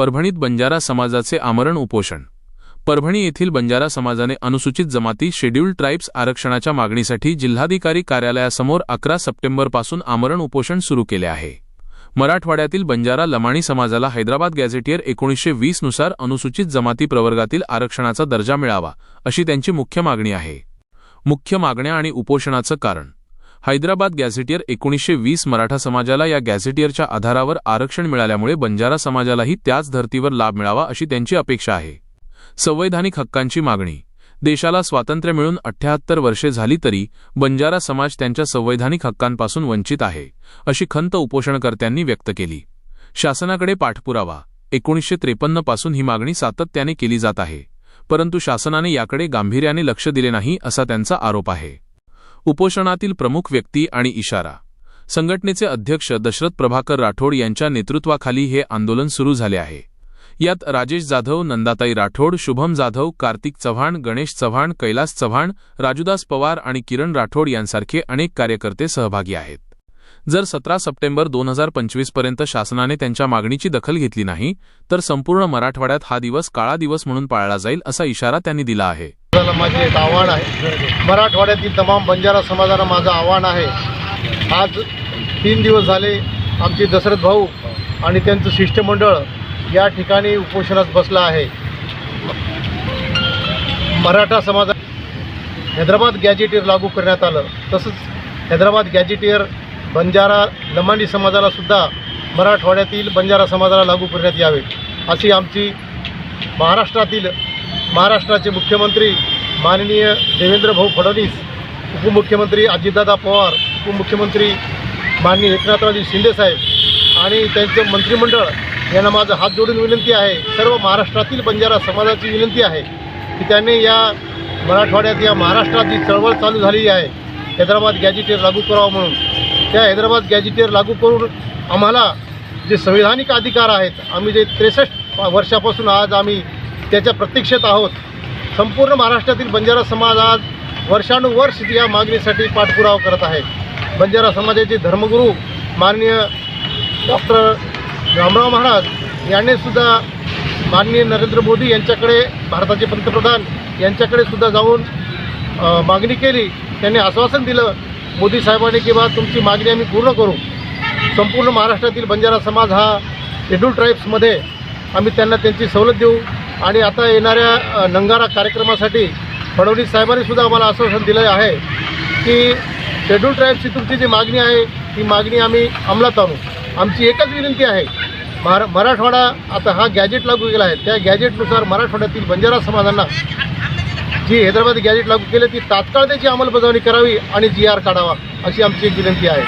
परभणीत बंजारा समाजाचे आमरण उपोषण. परभणी येथील बंजारा समाजाने अनुसूचित जमाती शेड्यूल्ड ट्राईब्स आरक्षणाच्या मागणीसाठी जिल्हाधिकारी कार्यालयासमोर अकरा सप्टेंबरपासून आमरण उपोषण सुरू केले आहे. मराठवाड्यातील बंजारा लमाणी समाजाला हैदराबाद गॅझेटियर एकोणीसशे वीसनुसार अनुसूचित जमाती प्रवर्गातील आरक्षणाचा दर्जा मिळावा अशी त्यांची मुख्य मागणी आहे. मुख्य मागण्या आणि उपोषणाचं कारण. हैदराबाद गॅझेटियर एकोणीसशे वीस मराठा समाजाला या गॅझेटियरच्या आधारावर आरक्षण मिळाल्यामुळे बंजारा समाजालाही त्याच धर्तीवर लाभ मिळावा अशी त्यांची अपेक्षा आहे. संवैधानिक हक्कांची मागणी. देशाला स्वातंत्र्य मिळून अठ्याहत्तर वर्षे झाली तरी बंजारा समाज त्यांच्या संवैधानिक हक्कांपासून वंचित आहे अशी खंत उपोषणकर्त्यांनी व्यक्त केली. शासनाकडे पाठपुरावा. एकोणीसशे त्रेपन्नपासून ही मागणी सातत्याने केली जात आहे परंतु शासनाने याकडे गांभीर्याने लक्ष दिले नाही असा त्यांचा आरोप आहे. उपोषणातील प्रमुख व्यक्ती आणि इशारा. संघटनेचे अध्यक्ष दशरथ प्रभाकर राठोड यांच्या नेतृत्वाखाली हे आंदोलन सुरू झाले आहे. यात राजेश जाधव नंदाताई राठोड शुभम जाधव कार्तिक चव्हाण गणेश चव्हाण कैलास चव्हाण राजूदास पवार आणि किरण राठोड यांसारखे अनेक कार्यकर्ते सहभागी आहेत. जर सतरा सप्टेंबर दोन हजार पंचवीसपर्यंत शासनाने त्यांच्या मागणीची दखल घेतली नाही तर संपूर्ण मराठवाड्यात हा दिवस काळा दिवस म्हणून पाळला जाईल असा इशारा त्यांनी दिला आहे. समाजाला माझे एक आव्हान आहे. मराठवाड्यातील तमाम बंजारा समाजाला माझं आव्हान आहे. आज तीन दिवस झाले आमचे दशरथ भाऊ आणि त्यांचं शिष्टमंडळ या ठिकाणी उपोषणात बसलं आहे. मराठा समाजा हैदराबाद गॅजेटियर लागू करण्यात आलं. तसंच हैदराबाद गॅजेटियर बंजारा लमांडी समाजालासुद्धा मराठवाड्यातील बंजारा समाजाला लागू करण्यात यावे. अशी आमची महाराष्ट्रातील महाराष्ट्राचे मुख्यमंत्री माननीय देवेंद्र भाऊ फडणवीस उपमुख्यमंत्री अजितदादा पवार उपमुख्यमंत्री माननीय एकनाथरावजी शिंदेसाहेब आणि त्यांचं मंत्रिमंडळ यांना माझं हात जोडून विनंती आहे. सर्व महाराष्ट्रातील बंजारा समाजाची विनंती आहे की त्यांनी या मराठवाड्यात या महाराष्ट्रात जी चळवळ चालू झालेली आहे हैदराबाद गॅजेटियर लागू करावं म्हणून त्या हैदराबाद गॅजेटियर लागू करून आम्हाला जे संविधानिक अधिकार आहेत आम्ही जे त्रेसष्ट वर्षापासून आज आम्ही त्याच्या प्रतीक्षेत आहोत संपूर्ण महाराष्ट्रातील बंजारा समाज आज वर्षानुवर्ष या मागणीसाठी पाठपुरावा करत आहे. बंजारा समाजाचे धर्मगुरू माननीय डॉक्टर रामराव महाराज यांनीसुद्धा माननीय नरेंद्र मोदी यांच्याकडे भारताचे पंतप्रधान यांच्याकडे सुद्धा जाऊन मागणी केली. त्यांनी आश्वासन दिलं मोदी साहेबांनी की बा तुमची मागणी आम्ही पूर्ण करू. संपूर्ण महाराष्ट्रातील बंजारा समाज हा शेड्यूल ट्राईब्समध्ये आम्ही त्यांना त्यांची सवलत देऊ. आणि आता येणाऱ्या नंगारा कार्यक्रमासाठी फडणवीस साहेबांनी सुद्धा आम्हाला आश्वासन दिलं आहे की शेड्यूल ट्राईब्सची तुमची जी मागणी आहे ती मागणी आम्ही अंमलात आणू. आमची एकच विनंती आहे महारा मराठवाडा आता हा गॅजेट लागू केला आहे त्या गॅजेटनुसार मराठवाड्यातील बंजारा समाजांना जी हैदराबाद गॅजेट लागू केलं ती तात्काळ त्याची अंमलबजावणी करावी आणि जी आर काढावा अशी आमची एक विनंती आहे.